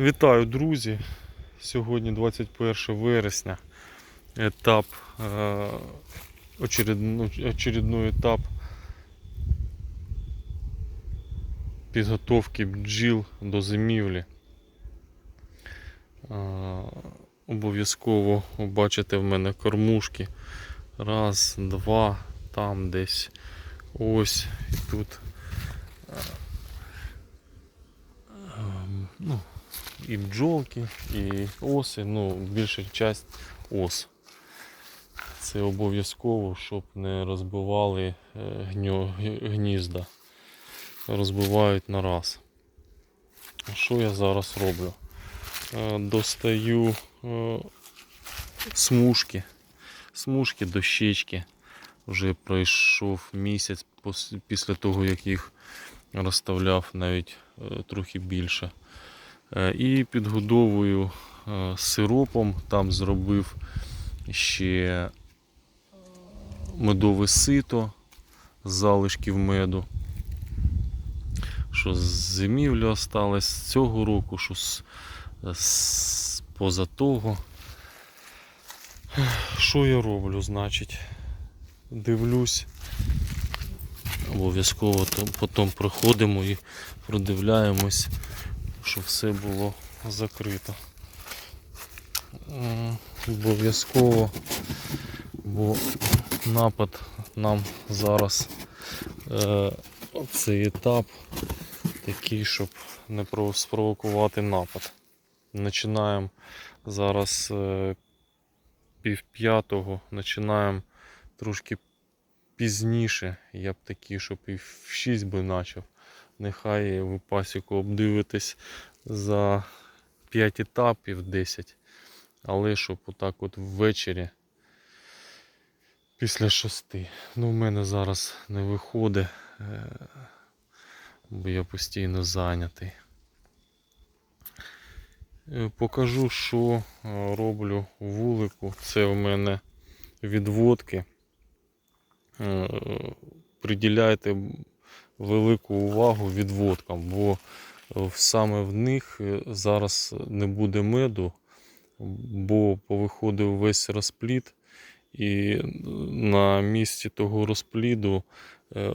Вітаю, друзі! Сьогодні 21 вересня. Етап, е, очередно- очередной етап підготовки бджіл до зимівлі. Е, Обов'язково бачите в мене кормушки. Раз, два, там десь ось і тут. ем, Ну, і бджолки, і оси, ну, більша часть ос. Це обов'язково, щоб не розбивали е, гнізда. Розбивають на раз. Що я зараз роблю? Е, Достаю е, смужки, смужки, дощечки. Вже пройшов місяць після того, як їх розставляв навіть трохи більше. Е, І підгодовую е, сиропом. Там зробив ще медове сито з залишків меду. Що з зимівлі осталось з цього року, що з, з поза того. Що я роблю, значить? Дивлюсь. Обов'язково потім проходимо і продивляємось щоб все було закрито. Обов'язково, бо напад нам зараз е, цей етап такий, щоб не спровокувати напад. Починаємо зараз е, пів п'ятого, починаємо трошки пізніше. Я б такий, щоб і в 6 би почав. Нехай ви пасіку обдивитесь за 5 етапів 10. Але щоб отак от ввечері після 6. Ну, в мене зараз не виходить, е, бо я постійно зайнятий. Е, Покажу, що е, роблю вулику. Це в мене відводки. Приділяйте велику увагу відводкам, бо е, саме в них е, зараз не буде меду, бо повиходив весь розплід, і е, на місці того розпліду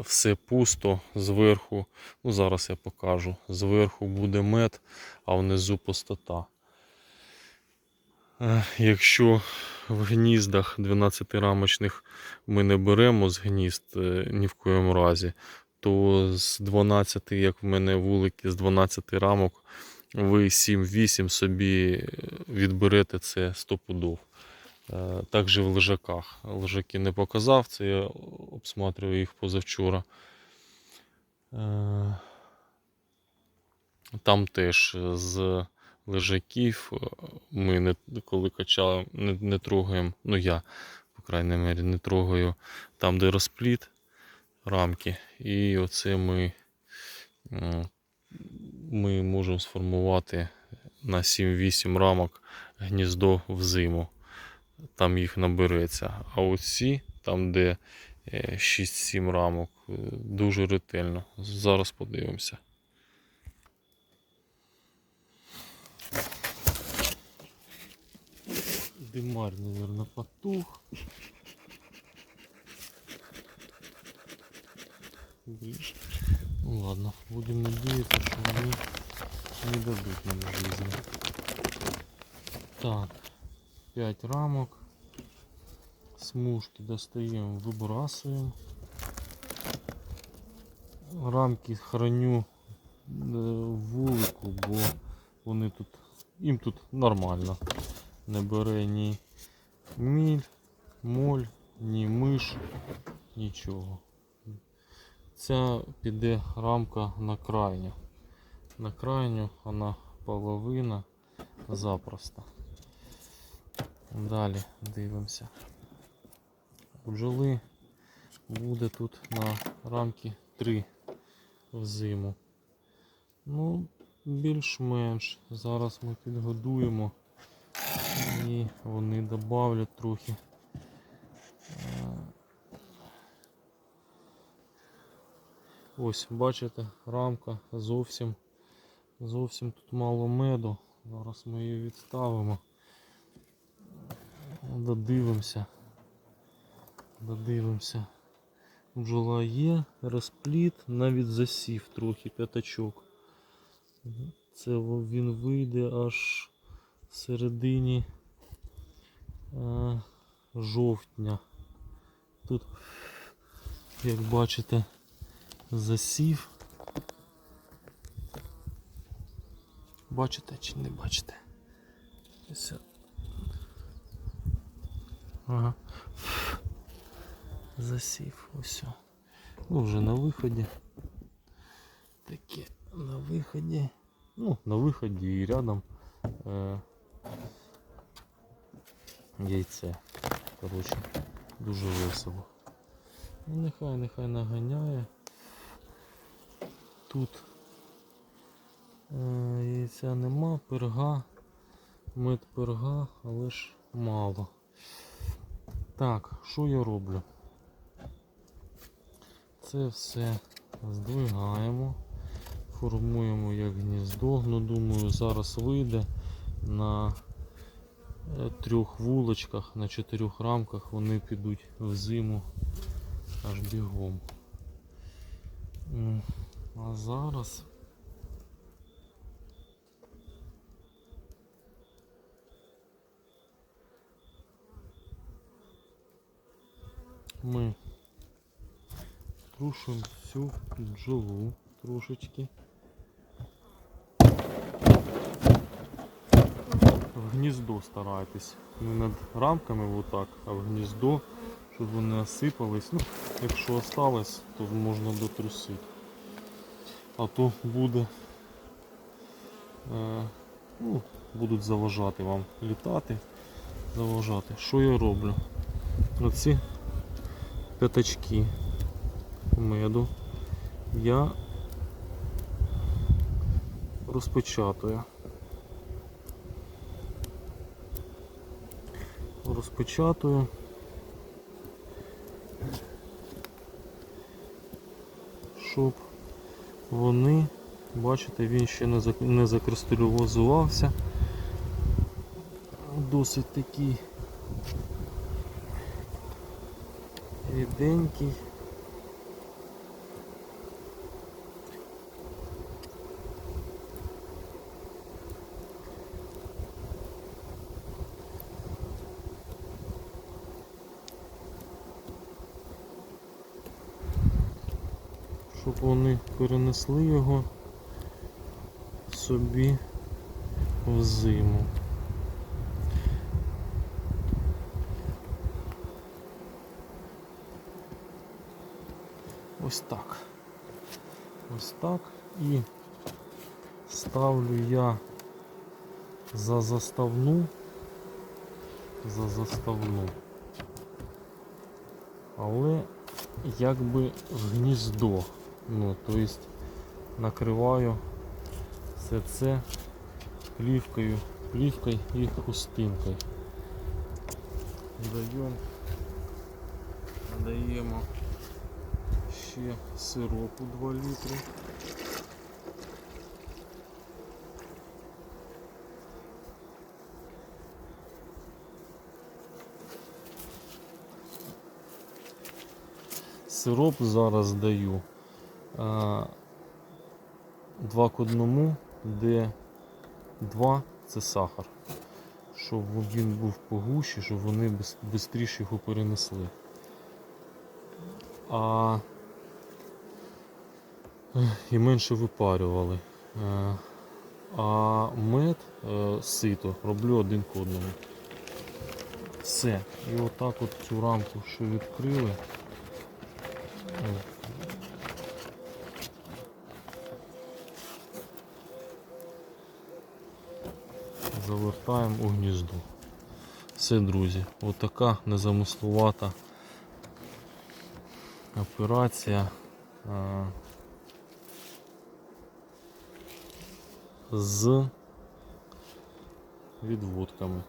все пусто зверху. Ну, зараз я покажу. Зверху буде мед, а внизу пустота. Якщо в гніздах 12-рамочних ми не беремо з гнізд ні в коєму разі, то з 12, як в мене вулики, з 12 рамок, ви 7-8 собі е, відберете це 100 пудов. Е, Також в лежаках. Лежаки не показав, це я обсматриваю їх позавчора. Е, Там теж з лежаків ми не, коли качали, не, не трогаємо, ну я, по крайній мірі, не трогаю там, де розпліт рамки. І оце ми, ми можемо сформувати на 7-8 рамок гніздо в зиму. Там їх набереться. А оці, там, де е, 6-7 рамок, е, дуже ретельно. Зараз подивимося. Димарь, наверное, потух. Блин. Ну ладно, будем надеяться, что они не дадут нам жизни. Так, 5 рамок. Смужки достаем, выбрасываем. Рамки храню е, в вулику, бо вони тут, їм тут нормально. Не бере ні міль, моль, ні миш, нічого. Ця піде рамка на крайню. На крайню вона половина запросто. Далі дивимося. Бджоли буде тут на рамки 3 в зиму. Ну, більш-менш. Зараз ми підгодуємо і вони додавлять трохи. Ось, бачите, рамка зовсім, зовсім тут мало меду. Зараз ми її відставимо. Додивимося. Додивимося. Бджола є, розпліт, навіть засів трохи п'ятачок. Це він вийде аж в середині е, жовтня. Тут, як бачите, засів. Бачите чи не бачите? Ось. Ага. Засів, ось. Ну, вже на виході. Таке на виході. Ну, на виході і рядом е, яйце. Коротше, дуже весело. Ну, нехай, нехай наганяє. Тут е, яйця нема, перга, мед перга, але ж мало. Так, що я роблю? Це все здвигаємо, формуємо як гніздо. Ну, думаю, зараз вийде на е, трьох вулочках, на чотирьох рамках вони підуть в зиму аж бігом. А зараз ми трушимо всю бджолу трошечки. В гніздо старайтесь. Не над рамками отак, а в гніздо, щоб вони осипались. Ну, якщо осталось, то можна дотрусити. А то буде, е, ну, будуть заважати вам літати, заважати. Що я роблю? Оці п'ятачки меду я розпечатую. Розпечатую. Щоб вони, бачите, він ще не зак- закристалізувався. Досить такий ріденький. Щоб вони перенесли його собі в зиму. Ось так. Ось так. І ставлю я за заставну. За заставну. Але якби в гніздо. Ну, то есть накриваю все це плівкою, плівкою і хустинкою. Даємо, даємо ще сиропу 2 літри. Сироп зараз даю 2 к 1, де 2 це сахар. Щоб він був погущий, щоб вони швидше його перенесли. А і менше випарювали. Е, А мед е, сито роблю один к одному. Все. І отак от цю рамку, що відкрили. Завертаємо у гніздо. Все, друзі, отака незамисловата операція. з відводками.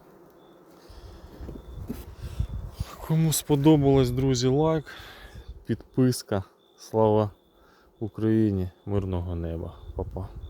Кому сподобалось, друзі, лайк, підписка. Слава Україні, мирного неба, Па-па.